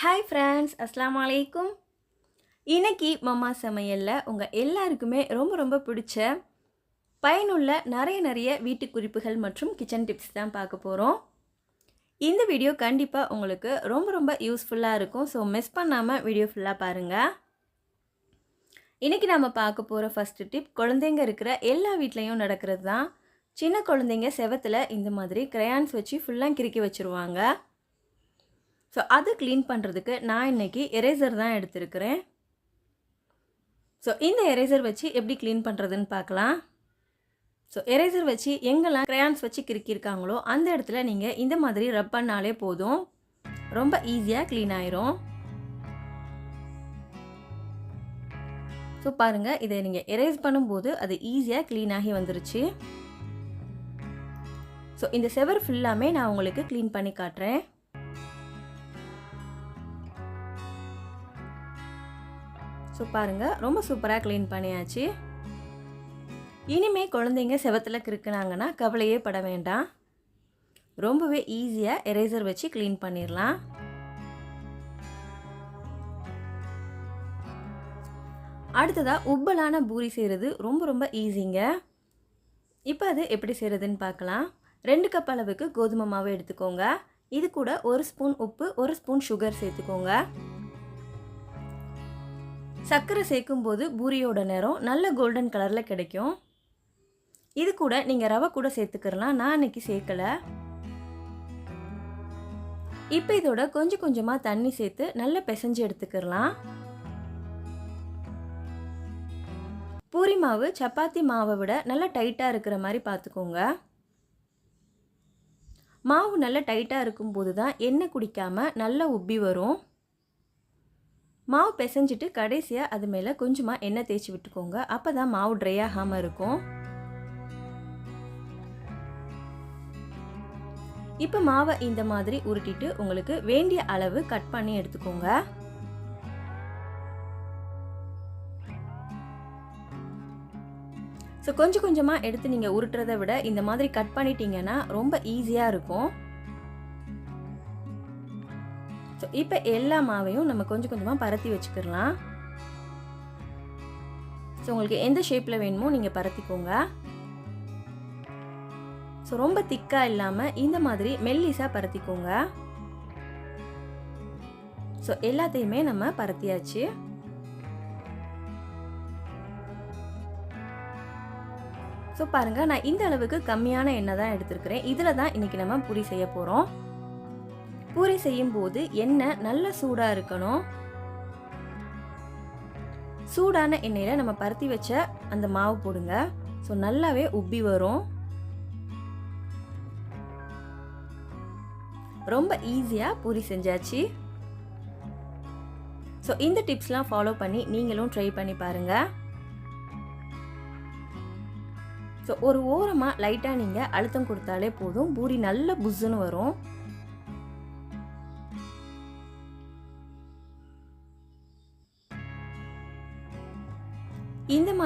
Hi friends அஸ்லாம் வலைக்கும் இன்றைக்கி மம்மா சமையலில் உங்கள் எல்லாருக்குமே ரொம்ப ரொம்ப பிடிச்ச பயனுள்ள நிறைய நிறைய வீட்டு குறிப்புகள் மற்றும் கிச்சன் டிப்ஸ் தான் பார்க்க போகிறோம் இந்த வீடியோ கண்டிப்பாக உங்களுக்கு ரொம்ப ரொம்ப யூஸ்ஃபுல்லாக இருக்கும். ஸோ மிஸ் பண்ணாமல் வீடியோ ஃபுல்லாக பாருங்கள் இன்றைக்கி நம்ம பார்க்க போகிற ஃபஸ்ட்டு டிப் குழந்தைங்க இருக்கிற எல்லா வீட்லேயும் நடக்கிறது தான். சின்ன குழந்தைங்க செவத்தில் இந்த மாதிரி க்ரையான்ஸ் வச்சு ஃபுல்லாக கிறுக்கி வச்சுருவாங்க. ஸோ அதை க்ளீன் பண்ணுறதுக்கு நான் இன்றைக்கி எரேசர் தான் எடுத்திருக்கிறேன். ஸோ இந்த எரேசர் வச்சு எப்படி க்ளீன் பண்ணுறதுன்னு பார்க்கலாம். ஸோ எரேசர் வச்சு எங்கெல்லாம் க்ரையான்ஸ் வச்சு கிறுக்கியிருக்காங்களோ அந்த இடத்துல நீங்கள் இந்த மாதிரி ரப் பண்ணாலே போதும். ரொம்ப ஈஸியாக க்ளீன் ஆயிரும். ஸோ பாருங்கள் இதை நீங்கள் எரேஸ் பண்ணும்போது அது ஈஸியாக க்ளீன் ஆகி வந்துருச்சு. ஸோ இந்த செவர் ஃபுல்லாமே நான் உங்களுக்கு க்ளீன் பண்ணி காட்டுறேன். ஸோ பாருங்கள் ரொம்ப சூப்பராக க்ளீன் பண்ணியாச்சு. இனிமே குழந்தைங்க செவத்தில் கிறுக்குனாங்கன்னா கவலையே பட வேண்டாம். ரொம்பவே ஈஸியாக எரேசர் வச்சு க்ளீன் பண்ணிடலாம் அடுத்ததாக உப்பலான பூரி செய்கிறது ரொம்ப ரொம்ப ஈஸிங்க இப்போ அது எப்படி செய்கிறதுன்னு பார்க்கலாம் ரெண்டு கப் அளவுக்கு கோதுமை மாவு எடுத்துக்கோங்க. இது கூட ஒரு ஸ்பூன் உப்பு ஒரு ஸ்பூன் சுகர் சேர்த்துக்கோங்க. சர்க்கரை சேர்க்கும் போது பூரியோட நிறம் நல்ல கோல்டன் கலரில் கிடைக்கும். இது கூட நீங்கள் ரவை கூட சேர்த்துக்கிறலாம் நான் அன்னைக்கு சேர்க்கலை. இப்போ இதோட கொஞ்சம் கொஞ்சமாக தண்ணி சேர்த்து நல்லா பிசைஞ்சு எடுத்துக்கிறலாம் பூரி மாவு சப்பாத்தி மாவை விட நல்லா டைட்டாக இருக்கிற மாதிரி பார்த்துக்கோங்க. மாவு நல்லா டைட்டாக இருக்கும்போது தான் எண்ணெய் குடிக்காமல் நல்லா உப்பி வரும். மாவு பிசைஞ்சிட்டு கடைசியாக அது மேலே கொஞ்சமாக எண்ணெய் தேய்ச்சி விட்டுக்கோங்க. அப்போ தான் மாவு ட்ரை ஆகாமல் இருக்கும். இப்போ மாவை இந்த மாதிரி உருட்டிட்டு உங்களுக்கு வேண்டிய அளவு கட் பண்ணி எடுத்துக்கோங்க. ஸோ கொஞ்சம் கொஞ்சமாக எடுத்து நீங்கள் உருட்டுறதை விட இந்த மாதிரி கட் பண்ணிட்டீங்கன்னா ரொம்ப ஈஸியாக இருக்கும். ஸோ இப்போ எல்லா மாவையும் நம்ம கொஞ்சம் கொஞ்சமாக பரத்தி வச்சுக்கிடலாம். ஸோ உங்களுக்கு எந்த ஷேப்பில் வேணுமோ நீங்கள் பரத்திக்கோங்க. ஸோ ரொம்ப திக்காக இல்லாமல் இந்த மாதிரி மெல்லிஸாக பரத்திக்கோங்க. ஸோ எல்லாத்தையுமே நம்ம பரத்தியாச்சு. ஸோ பாருங்கள் நான் இந்த அளவுக்கு கம்மியான எண்ணெய் தான் எடுத்திருக்கிறேன். இதில் தான் இன்றைக்கி நம்ம பூரி செய்ய போகிறோம் பூரி செய்யும்போது எண்ணெய் நல்ல சூடாக இருக்கணும். சூடான எண்ணெயில் நம்ம பருத்தி வச்ச அந்த மாவு போடுங்க. ஸோ நல்லாவே உப்பி வரும். ரொம்ப ஈஸியாக பூரி செஞ்சாச்சு. ஸோ இந்த டிப்ஸ்லாம் ஃபாலோ பண்ணி நீங்களும் ட்ரை பண்ணி பாருங்கள் ஸோ ஒரு ஓரமாக லைட்டாக நீங்கள் அழுத்தம் கொடுத்தாலே போதும். பூரி நல்ல புஸ்ஸுன்னு வரும்.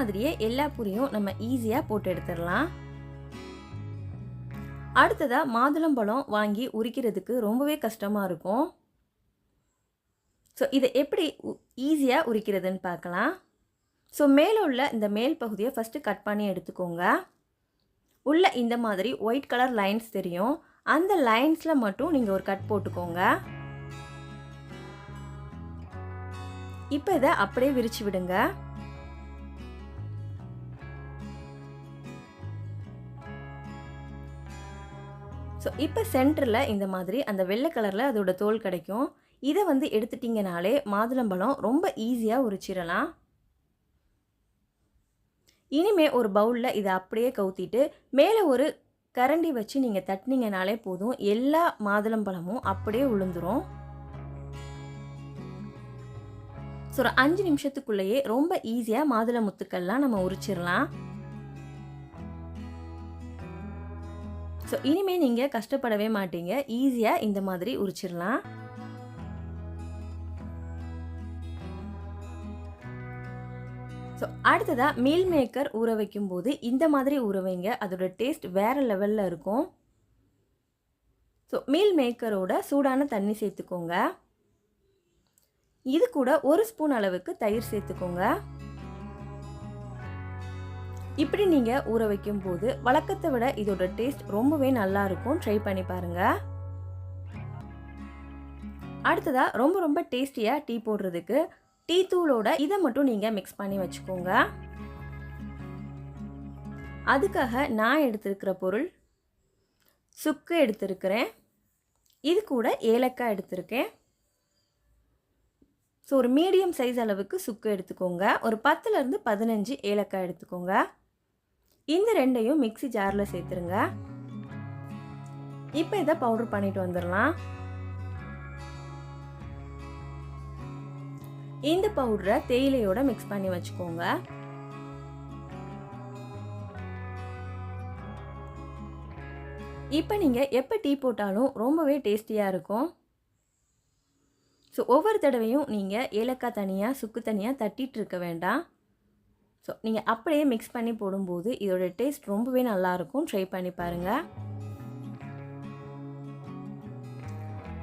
மாதிரியே எல்லா பூரியும் நம்ம ஈஸியாக போட்டு எடுத்துடலாம். அடுத்ததாக மாதுளம்பழம் வாங்கி உரிக்கிறதுக்கு ரொம்பவே கஷ்டமாக இருக்கும். ஸோ இதை எப்படி ஈஸியாக உரிக்கிறதுன்னு பார்க்கலாம். ஸோ மேலே உள்ள இந்த மேல் பகுதியை ஃபஸ்ட்டு கட் பண்ணி எடுத்துக்கோங்க. உள்ள இந்த மாதிரி ஒயிட் கலர் லைன்ஸ் தெரியும். அந்த லைன்ஸில் மட்டும் நீங்கள் ஒரு கட் போட்டுக்கோங்க. இப்போ இதை அப்படியே விரிச்சு விடுங்க. ஸோ இப்போ சென்டரில் இந்த மாதிரி அந்த வெள்ளை கலரில் அதோட தோல் கிடைக்கும். இதை வந்து எடுத்துட்டிங்கனாலே மாதுளம்பழம் ரொம்ப ஈஸியாக உரிச்சிடலாம். இனிமே ஒரு பவுலில் இதை அப்படியே கவுத்திட்டு மேலே ஒரு கரண்டி வச்சு நீங்கள் தட்டினீங்கனாலே போதும். எல்லா மாதுளம்பழமும் அப்படியே விழுந்துடும் ஸோ ஒரு அஞ்சு நிமிஷத்துக்குள்ளேயே ரொம்ப ஈஸியாக மாதுளை முத்துக்கள்லாம் நம்ம உரிச்சிடலாம். ஸோ இனிமேல் நீங்கள் கஷ்டப்படவே மாட்டீங்க. ஈஸியாக இந்த மாதிரி உரிச்சிடலாம். ஸோ அடுத்ததாக மீல் மேக்கர் ஊற வைக்கும்போது இந்த மாதிரி ஊற வைங்க. அதோட டேஸ்ட் வேறு லெவலில் இருக்கும். ஸோ மீல் மேக்கரோட சூடான தண்ணி சேர்த்துக்கோங்க. இது கூட ஒரு ஸ்பூன் அளவுக்கு தயிர் சேர்த்துக்கோங்க. இப்படி நீங்கள் ஊற வைக்கும் போது வழக்கத்தை விட இதோட டேஸ்ட் ரொம்பவே நல்லா இருக்கும். ட்ரை பண்ணி பாருங்க. அடுத்ததாக ரொம்ப ரொம்ப டேஸ்டியாக டீ போடுறதுக்கு டீ தூளோட இதை மட்டும் நீங்கள் மிக்ஸ் பண்ணி வச்சுக்கோங்க. அதுக்காக நான் எடுத்திருக்கிற பொருள் சுக்கு எடுத்திருக்கிறேன். இது கூட ஏலக்காய் எடுத்திருக்கேன். ஸோ ஒரு மீடியம் சைஸ் அளவுக்கு சுக்கு எடுத்துக்கோங்க. ஒரு பத்துலேருந்து பதினஞ்சு ஏலக்காய் எடுத்துக்கோங்க. இந்த ரெண்டையும் மிக்சி ஜாரில் சேர்த்துருங்க. இப்போ இதை பவுடர் பண்ணிட்டு வந்துடலாம். இந்த பவுடரை தேயிலையோட மிக்ஸ் பண்ணி வச்சுக்கோங்க. இப்போ நீங்கள் எப்போ டீ போட்டாலும் ரொம்பவே டேஸ்டியாக இருக்கும். ஸோ ஒவ்வொரு தடவையும் நீங்கள் ஏலக்காய் தனியாக சுக்கு தனியாக தட்டிகிட்டு இருக்க வேண்டாம். ஸோ நீங்கள் அப்படியே மிக்ஸ் பண்ணி போடும்போது இதோட டேஸ்ட் ரொம்பவே நல்லாயிருக்கும். ட்ரை பண்ணி பாருங்கள்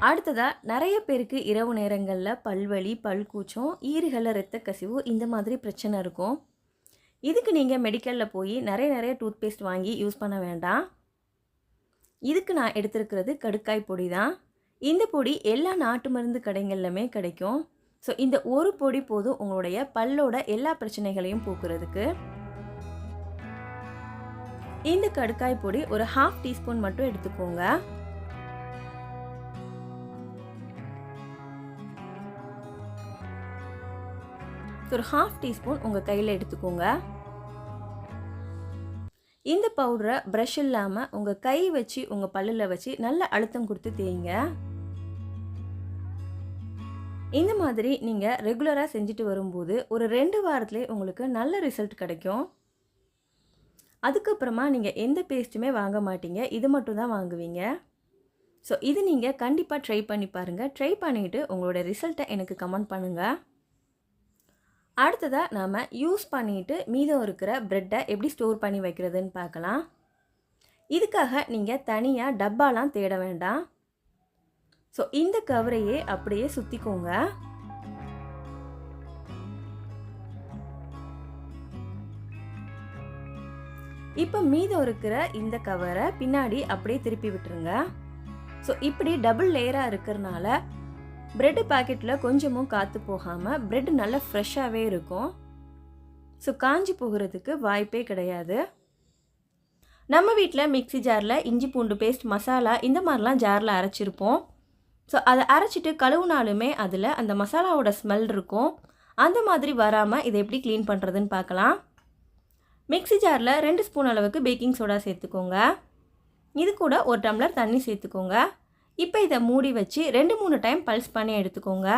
அடுத்ததாக நிறைய பேருக்கு இரவு நேரங்களில் பல்வலி பல்கூச்சம் ஈறுகளில் ரத்த கசிவு இந்த மாதிரி பிரச்சனை இருக்கும். இதுக்கு நீங்கள் மெடிக்கலில் போய் நிறைய நிறைய டூத் பேஸ்ட் வாங்கி யூஸ் பண்ண வேண்டாம். இதுக்கு நான் எடுத்திருக்கிறது கடுக்காய் பொடி தான். இந்த பொடி எல்லா நாட்டு மருந்து கடைகள்லையுமே கிடைக்கும். ஸோ இந்த ஒரு பொடி போதும் உங்களுடைய பல்லோட எல்லா பிரச்சனைகளையும் போக்குறதுக்கு. இந்த கடுக்காய் பொடி ஒரு ஹாஃப் டீஸ்பூன் மட்டும் எடுத்துக்கோங்க. ஒரு ஹாஃப் டீஸ்பூன் உங்கள் கையில் எடுத்துக்கோங்க. இந்த பவுடரை ப்ரஷ் இல்லாமல் உங்கள் கை வச்சு உங்கள் பல்லில் வச்சு நல்ல அழுத்தம் கொடுத்து தேய்ங்க. இந்த மாதிரி நீங்கள் ரெகுலராக செஞ்சுட்டு வரும்போது ஒரு ரெண்டு வாரத்துலேயே உங்களுக்கு நல்ல ரிசல்ட் கிடைக்கும். அதுக்கப்புறமா நீங்கள் எந்த பேஸ்ட்டுமே வாங்க மாட்டீங்க இது மட்டும் தான் வாங்குவீங்க. ஸோ இது நீங்கள் கண்டிப்பாக ட்ரை பண்ணி பாருங்கள் ட்ரை பண்ணிவிட்டு உங்களோட ரிசல்ட்டை எனக்கு கமெண்ட் பண்ணுங்கள் அடுத்ததாக நாம் யூஸ் பண்ணிவிட்டு மீதம் இருக்கிற ப்ரெட்டை எப்படி ஸ்டோர் பண்ணி வைக்கிறதுன்னு பார்க்கலாம். இதுக்காக நீங்கள் தனியாக டப்பாலாம் தேட வேண்டாம். ஸோ இந்த கவரையே அப்படியே சுற்றிக்கோங்க இப்போ மீதம் இருக்கிற இந்த கவரை பின்னாடி அப்படியே திருப்பி விட்டுருங்க. ஸோ இப்படி டபுள் லேயராக இருக்கிறனால ப்ரெட்டு பாக்கெட்டில் கொஞ்சமும் காற்று போகாமல் ப்ரெட் நல்லா ஃப்ரெஷ்ஷாகவே இருக்கும். ஸோ காஞ்சி போகிறதுக்கு வாய்ப்பே கிடையாது. நம்ம வீட்டில் மிக்ஸி ஜாரில் இஞ்சி பூண்டு பேஸ்ட் மசாலா இந்த மாதிரிலாம் ஜாரில் அரைச்சிருப்போம். ஸோ அதை அரைச்சிட்டு கழுவுனாலுமே அதில் அந்த மசாலாவோட ஸ்மெல் இருக்கும். அந்த மாதிரி வராமல் இதை எப்படி க்ளீன் பண்ணுறதுன்னு பார்க்கலாம். மிக்ஸி ஜாரில் ரெண்டு ஸ்பூன் அளவுக்கு பேக்கிங் சோடா சேர்த்துக்கோங்க. இது கூட ஒரு டம்ளர் தண்ணி சேர்த்துக்கோங்க. இப்போ இதை மூடி வச்சு ரெண்டு மூணு டைம் பல்ஸ் பண்ணி எடுத்துக்கோங்க.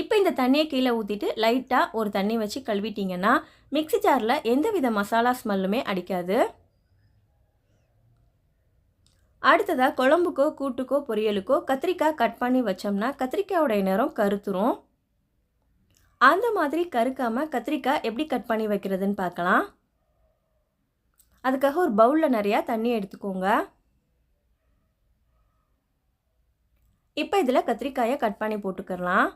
இப்போ இந்த தண்ணியை கீழே ஊற்றிட்டு லைட்டாக ஒரு தண்ணி வச்சு கழுவிட்டிங்கன்னா மிக்ஸி ஜாரில் எந்த வித மசாலா ஸ்மெல்லுமே அடிக்காது. அடுத்ததாக குழம்புக்கோ கூட்டுக்கோ பொரியலுக்கோ கத்திரிக்காய் கட் பண்ணி வச்சோம்னா கத்திரிக்காயோடைய நிறம் கருத்துரும். அந்த மாதிரி கருக்காமல் கத்திரிக்காய் எப்படி கட் பண்ணி வைக்கிறதுன்னு பார்க்கலாம். அதுக்காக ஒரு பவுலில் நிறையா தண்ணி எடுத்துக்கோங்க. இப்போ இதில் கத்திரிக்காயை கட் பண்ணி போட்டுக்கலாம்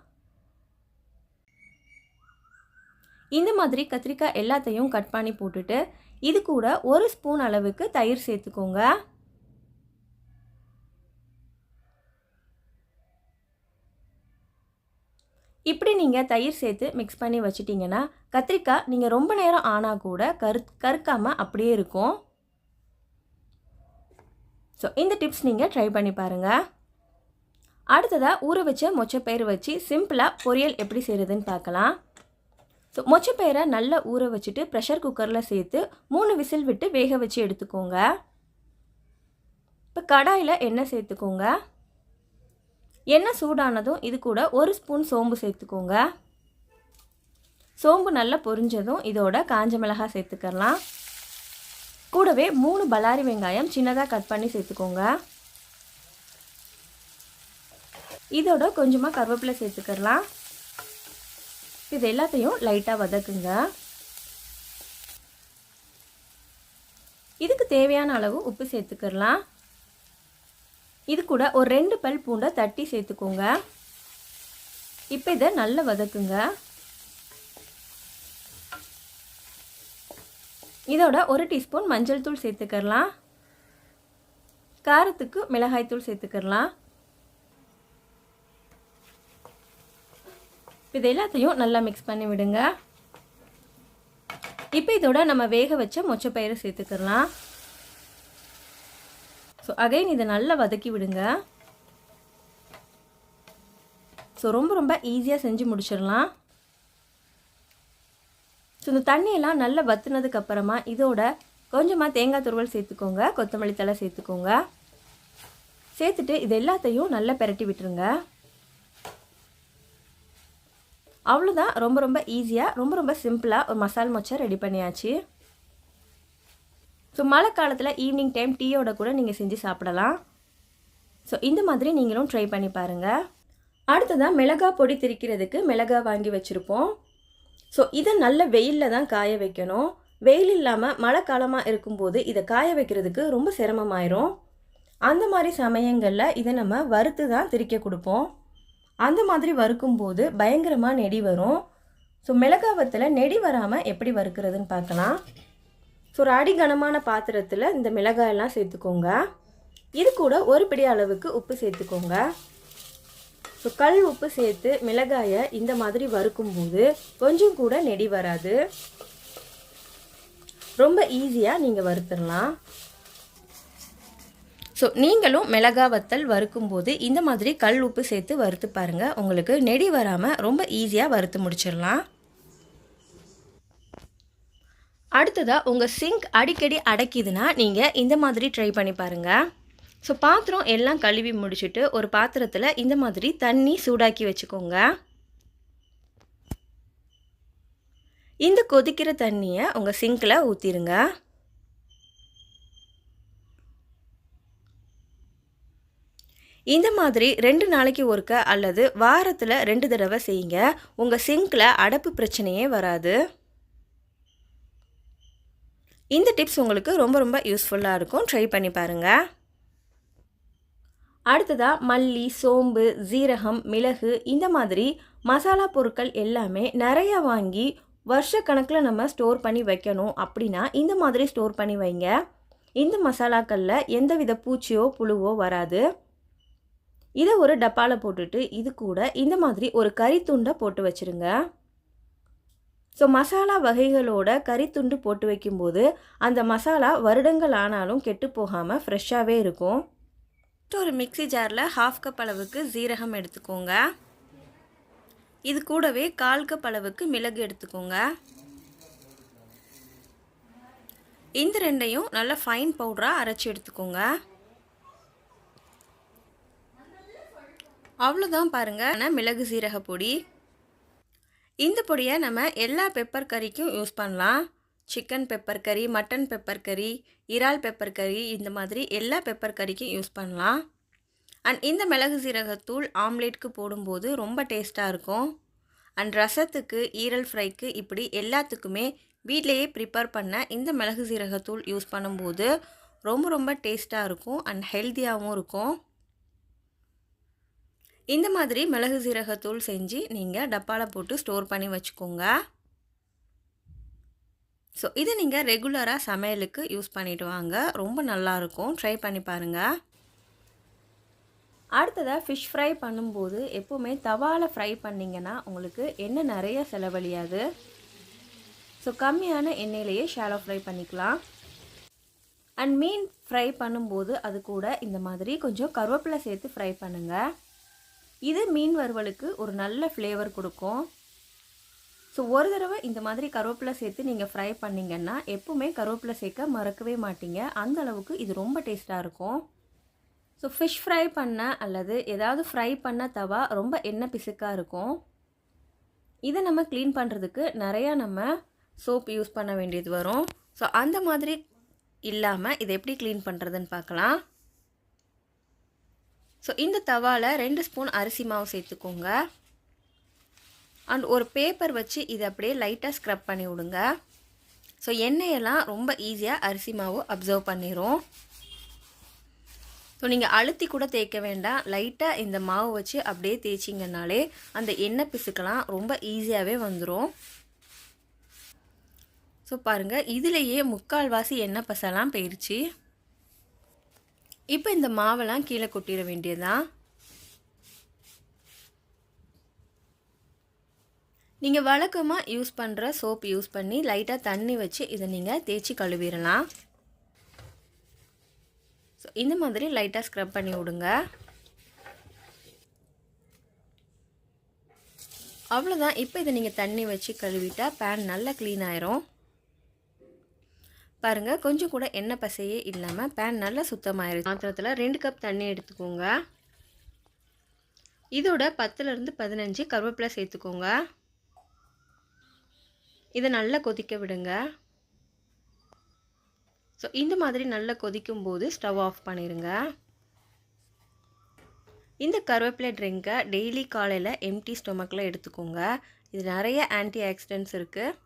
இந்த மாதிரி கத்திரிக்காய் எல்லாத்தையும் கட் பண்ணி போட்டுட்டு இது கூட ஒரு ஸ்பூன் அளவுக்கு தயிர் சேர்த்துக்கோங்க. இப்படி நீங்கள் தயிர் சேர்த்து மிக்ஸ் பண்ணி வச்சிட்டிங்கன்னா கத்திரிக்காய் நீங்கள் ரொம்ப நேரம் ஆனால் கூட கரு கருக்காமல் அப்படியே இருக்கும். ஸோ இந்த டிப்ஸ் நீங்கள் ட்ரை பண்ணி பாருங்கள் அடுத்ததாக ஊற வச்ச மொச்சப்பயிறு வச்சு சிம்பிளாக பொரியல் எப்படி செய்கிறதுன்னு பார்க்கலாம். ஸோ மொச்சப்பயிரை நல்லா ஊற வச்சுட்டு ப்ரெஷர் குக்கரில் சேர்த்து மூணு விசில் விட்டு வேக வச்சு எடுத்துக்கோங்க. இப்போ கடாயில் எண்ணெய் சேர்த்துக்கோங்க. எண்ணெய் சூடானதும் இது கூட ஒரு ஸ்பூன் சோம்பு சேர்த்துக்கோங்க. சோம்பு நல்லா பொரிஞ்சதும் இதோட காஞ்ச மிளகாய் சேர்த்துக்கலாம். கூடவே மூணு பலாரி வெங்காயம் சின்னதாக கட் பண்ணி சேர்த்துக்கோங்க. இதோட கொஞ்சமாக கருவேப்பிலை சேர்த்துக்கலாம். இது எல்லாத்தையும் லைட்டாக வதக்குங்க. இதுக்கு தேவையான அளவு உப்பு சேர்த்துக்கலாம். இது கூட ஒரு ரெண்டு பல் பூண்டை தட்டி சேர்த்துக்கோங்க. இப்போ இதை நல்லா வதக்குங்க. இதோட ஒரு டீஸ்பூன் மஞ்சள் தூள் சேர்த்துக்கலாம் காரத்துக்கு மிளகாய் தூள் சேர்த்துக்கலாம் இது எல்லாத்தையும் நல்லா மிக்ஸ் பண்ணி விடுங்க. இப்போ இதோட நம்ம வேக வச்ச மொச்சப்பயிறு சேர்த்துக்கலாம் ஸோ அகைன் இதை நல்லா வதக்கி விடுங்க. ஸோ ரொம்ப ரொம்ப ஈஸியாக செஞ்சு முடிச்சிடலாம். ஸோ இந்த தண்ணியெல்லாம் நல்லா வத்துனதுக்கப்புறமா இதோட கொஞ்சமாக தேங்காய் துருவல் சேர்த்துக்கோங்க. கொத்தமல்லி தலை சேர்த்துக்கோங்க. சேர்த்துட்டு இது எல்லாத்தையும் நல்லா பெரட்டி விட்டுருங்க. அவ்வளோதான் ரொம்ப ரொம்ப ஈஸியாக ரொம்ப ரொம்ப சிம்பிளாக ஒரு மசால் மொச்சை ரெடி பண்ணியாச்சு. ஸோ மழை காலத்தில் ஈவினிங் டைம் டீயோட கூட நீங்கள் செஞ்சு சாப்பிடலாம். ஸோ இந்த மாதிரி நீங்களும் ட்ரை பண்ணி பாருங்கள் அடுத்ததாக மிளகா பொடி திரிக்கிறதுக்கு மிளகா வாங்கி வச்சுருப்போம். ஸோ இதை நல்ல வெயிலில் தான் காய வைக்கணும். வெயில் இல்லாமல் மழை காலமாக இருக்கும்போது இதை காய வைக்கிறதுக்கு ரொம்ப சிரமமாயிரும். அந்த மாதிரி சமயங்களில் இதை நம்ம வறுத்து தான் திரிக்க கொடுப்போம். அந்த மாதிரி வறுக்கும்போது பயங்கரமாக நெடி வரும். ஸோ மிளகாவத்தில் நெடி வராமல் எப்படி வறுக்கிறதுன்னு பார்க்கலாம். ஸோ ஒரு அடி கனமான பாத்திரத்தில் இந்த மிளகாயெல்லாம் சேர்த்துக்கோங்க. இது கூட ஒரு பிடி அளவுக்கு உப்பு சேர்த்துக்கோங்க. ஸோ கல் உப்பு சேர்த்து மிளகாயை இந்த மாதிரி வறுக்கும்போது கொஞ்சம் கூட நெடி வராது. ரொம்ப ஈஸியாக நீங்கள் வறுத்துடலாம். ஸோ நீங்களும் மிளகா வத்தல் வறுக்கும்போது இந்த மாதிரி கல் உப்பு சேர்த்து வறுத்து பாருங்கள் உங்களுக்கு நெடி வராமல் ரொம்ப ஈஸியாக வறுத்து முடிச்சிடலாம். அடுத்ததாக உங்கள் சிங்க் அடிக்கடி அடைக்குதுன்னா நீங்கள் இந்த மாதிரி ட்ரை பண்ணி பாருங்கள் ஸோ பாத்திரம் எல்லாம் கழுவி முடிச்சுட்டு ஒரு பாத்திரத்தில் இந்த மாதிரி தண்ணி சூடாக்கி வச்சுக்கோங்க. இந்த கொதிக்கிற தண்ணியை உங்கள் சிங்கில் ஊற்றிடுங்க இந்த மாதிரி ரெண்டு நாளைக்கு ஒருக்க அல்லது வாரத்தில் ரெண்டு தடவை செய்யுங்க. உங்கள் சிங்கில் அடப்பு பிரச்சனையே வராது. இந்த டிப்ஸ் உங்களுக்கு ரொம்ப ரொம்ப யூஸ்ஃபுல்லாக இருக்கும். ட்ரை பண்ணி பாருங்கள் அடுத்ததாக மல்லி சோம்பு ஜீரகம் மிளகு இந்த மாதிரி மசாலா பொருட்கள் எல்லாமே நிறையா வாங்கி வருஷக்கணக்கில் நம்ம ஸ்டோர் பண்ணி வைக்கணும் அப்படின்னா இந்த மாதிரி ஸ்டோர் பண்ணி வைங்க. இந்த மசாலாக்களில் எந்தவித பூச்சியோ புழுவோ வராது. இதை ஒரு டப்பாவில் போட்டுட்டு இது கூட இந்த மாதிரி ஒரு கறித்துண்டை போட்டு வச்சுருங்க. ஸோ மசாலா வகைகளோட கறித்துண்டு போட்டு வைக்கும்போது அந்த மசாலா வருடங்கள் ஆனாலும் கெட்டு போகாமல் ஃப்ரெஷ்ஷாகவே இருக்கும். ஒரு மிக்சி ஜாரில் ஹாஃப் கப் அளவுக்கு ஜீரகம் எடுத்துக்கோங்க. இது கூடவே கால் கப் அளவுக்கு மிளகு எடுத்துக்கோங்க. இந்த ரெண்டையும் நல்லா ஃபைன் பவுடராக அரைச்சி எடுத்துக்கோங்க. அவ்வளோதான் பாருங்கள் மிளகு சீரக பொடி இந்த பொடியை நம்ம எல்லா பெப்பர் கறிக்கும் யூஸ் பண்ணலாம். சிக்கன் பெப்பர் கறி மட்டன் பெப்பர் கறி இறால் பெப்பர் கறி இந்த மாதிரி எல்லா பெப்பர் கறிக்கும் யூஸ் பண்ணலாம். அண்ட் இந்த மிளகு சீரகத்தூள் ஆம்லேட்க்கு போடும்போது ரொம்ப டேஸ்ட்டாக இருக்கும். அண்ட் ரசத்துக்கு ஈரல் ஃப்ரைக்கு இப்படி எல்லாத்துக்குமே வீட்டிலையே ப்ரிப்பேர் பண்ண இந்த மிளகு சீரகத்தூள் யூஸ் பண்ணும்போது ரொம்ப ரொம்ப டேஸ்ட்டாக இருக்கும் அண்ட் ஹெல்த்தியாகவும் இருக்கும். இந்த மாதிரி மிளகு சீரகத்தூள் செஞ்சு நீங்கள் டப்பாவில் போட்டு ஸ்டோர் பண்ணி வச்சுக்கோங்க. ஸோ இதை நீங்கள் ரெகுலராக சமையலுக்கு யூஸ் பண்ணிவிட்டு வாங்க. ரொம்ப நல்லாயிருக்கும் ட்ரை பண்ணி பாருங்கள் அடுத்ததாக ஃபிஷ் ஃப்ரை பண்ணும்போது எப்போவுமே தவாவில் ஃப்ரை பண்ணிங்கன்னா உங்களுக்கு எண்ணெய் நிறைய செலவழியாது. ஸோ கம்மியான எண்ணெயிலேயே ஷாலோ ஃப்ரை பண்ணிக்கலாம். அண்ட் மீன் ஃப்ரை பண்ணும்போது அது கூட இந்த மாதிரி கொஞ்சம் கருவேப்பிலை சேர்த்து ஃப்ரை பண்ணுங்கள் இது மீன் வறுவலுக்கு ஒரு நல்ல ஃப்ளேவர் கொடுக்கும். ஸோ ஒரு தடவை இந்த மாதிரி கருவேப்பிலை சேர்த்து நீங்கள் ஃப்ரை பண்ணிங்கன்னா எப்போவுமே கருவேப்பிலை சேர்க்க மறக்கவே மாட்டீங்க. அந்த அளவுக்கு இது ரொம்ப டேஸ்ட்டாக இருக்கும். ஸோ ஃபிஷ் ஃப்ரை பண்ண அல்லது ஏதாவது ஃப்ரை பண்ண தவா ரொம்ப எண்ணெய் பிசுக்காக இருக்கும். இதை நம்ம க்ளீன் பண்ணுறதுக்கு நிறையா நம்ம சோப் யூஸ் பண்ண வேண்டியது வரும். ஸோ அந்த மாதிரி இல்லாமல் இதை எப்படி க்ளீன் பண்ணுறதுன்னு பார்க்கலாம். ஸோ இந்த தவாவில் ரெண்டு ஸ்பூன் அரிசி மாவு சேர்த்துக்கோங்க. அண்ட் ஒரு பேப்பர் வச்சு இதை அப்படியே லைட்டாக ஸ்க்ரப் பண்ணி விடுங்க. ஸோ எண்ணெயெல்லாம் ரொம்ப ஈஸியாக அரிசி மாவு அப்சர்வ் பண்ணிடும் ஸோ நீங்கள் அழுத்தி கூட தேய்க்க வேண்டாம். லைட்டாக இந்த மாவு வச்சு அப்படியே தேய்ச்சிங்கனாலே அந்த எண்ணெய் பிசுக்கெல்லாம் ரொம்ப ஈஸியாகவே வந்துடும் ஸோ பாருங்கள் இதுலேயே முக்கால்வாசி எண்ணெய் பசெல்லாம் போயிடுச்சு இப்போ இந்த மாவெல்லாம் கீழே கொட்டிட வேண்டியதுதான் நீங்கள் வழக்கமாக யூஸ் பண்ணுற சோப் யூஸ் பண்ணி லைட்டாக தண்ணி வச்சு இதை நீங்கள் தேய்ச்சி கழுவிடலாம். ஸோ இந்த மாதிரி லைட்டாக ஸ்க்ரப் பண்ணி விடுங்க. அவ்வளோதான் இப்போ இதை நீங்கள் தண்ணி வச்சு கழுவிட்டால் பேன் நல்லா க்ளீன் ஆயிரும். பாருங்கள் கொஞ்சம் கூட எண்ணெய் பசையே இல்லாமல் பேன் நல்லா சுத்தமாயிருச்சு பாத்திரத்தில் ரெண்டு கப் தண்ணி எடுத்துக்கோங்க. இதோட பத்துலேருந்து பதினஞ்சு கருவேப்பிலை சேர்த்துக்கோங்க. இதை நல்லா கொதிக்க விடுங்க. ஸோ இந்த மாதிரி நல்லா கொதிக்கும் போது ஸ்டவ் ஆஃப் பண்ணிடுங்க இந்த கருவேப்பிலை ட்ரிங்கை டெய்லி காலையில் எம்டி ஸ்டொமக்கில் எடுத்துக்கோங்க. இது நிறைய ஆன்டி ஆக்சிடென்ட்ஸ் இருக்குது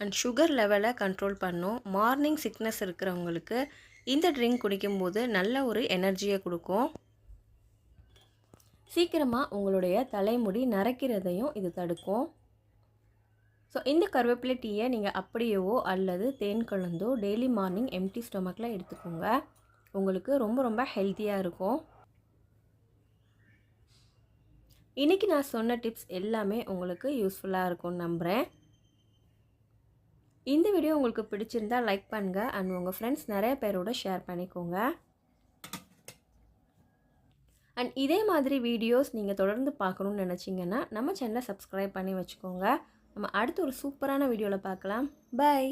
அண்ட் சுகர் லெவலை கண்ட்ரோல் பண்ணும். மார்னிங் சிக்னஸ் இருக்கிறவங்களுக்கு இந்த ட்ரிங்க் குடிக்கும்போது நல்ல ஒரு எனர்ஜியை கொடுக்கும். சீக்கிரமாக உங்களுடைய தலைமுடி நரைக்கிறதையும் இது தடுக்கும். ஸோ இந்த கருவேப்பிலை டீயை நீங்கள் அப்படியேவோ அல்லது தேன் கலந்தோ டெய்லி மார்னிங் எம்டி ஸ்டொமக்கில் எடுத்துக்கோங்க. உங்களுக்கு ரொம்ப ரொம்ப ஹெல்த்தியாக இருக்கும். இன்றைக்கி நான் சொன்ன டிப்ஸ் எல்லாமே உங்களுக்கு யூஸ்ஃபுல்லாக இருக்கும்னு நம்புகிறேன் இந்த வீடியோ உங்களுக்கு பிடிச்சிருந்தா லைக் பண்ணுங்கள் அண்ட் உங்கள் ஃப்ரெண்ட்ஸ் நிறைய பேரோட ஷேர் பண்ணிக்கோங்க. அண்ட் இதே மாதிரி வீடியோஸ் நீங்கள் தொடர்ந்து பார்க்கணுன்னு நினச்சிங்கன்னா நம்ம சேனலை சப்ஸ்கிரைப் பண்ணி வச்சுக்கோங்க. நம்ம அடுத்து ஒரு சூப்பரான வீடியோவில் பார்க்கலாம். பாய்